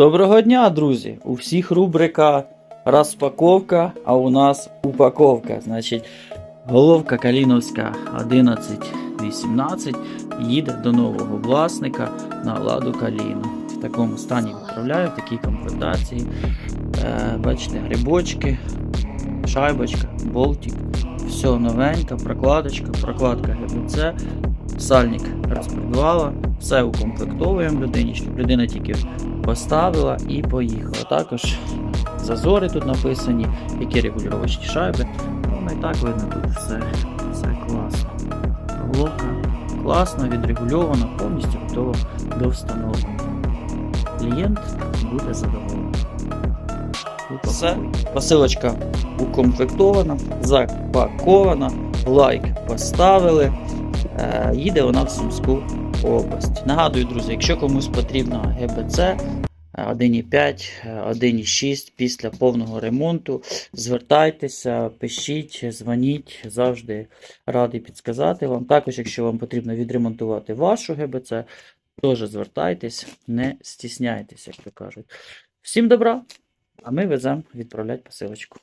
Доброго дня, друзі! У всіх рубрика розпаковка, а у нас упаковка. Значить, головка Каліновська 1118 їде до нового власника на ладу Каліну. В такому стані відправляю, в такій комплектації. Е, бачите, грибочки, шайбочка, болтик. Все новеньке, прокладочка, прокладка ГБЦ, сальник розпредвала, все укомплектовуємо людині, щоб людина тільки поставила і поїхала. Також зазори тут написані, які регулювачні шайби. Ну і так видно тут все, все класно. Головка класно, відрегульована, повністю готова до встановлення. Клієнт буде задоволений. Все, посилочка укомплектована, запакована, лайк поставили. Е, їде вона в Сумську область. Нагадую, друзі, якщо комусь потрібна ГБЦ е, 1.5, е, 1.6 після повного ремонту, звертайтеся, пишіть, дзвоніть, завжди радий підсказати вам. Також, якщо вам потрібно відремонтувати вашу ГБЦ, теж звертайтесь, не стісняйтесь, як то кажуть. Всім добра! А ми веземо відправляти посилочку.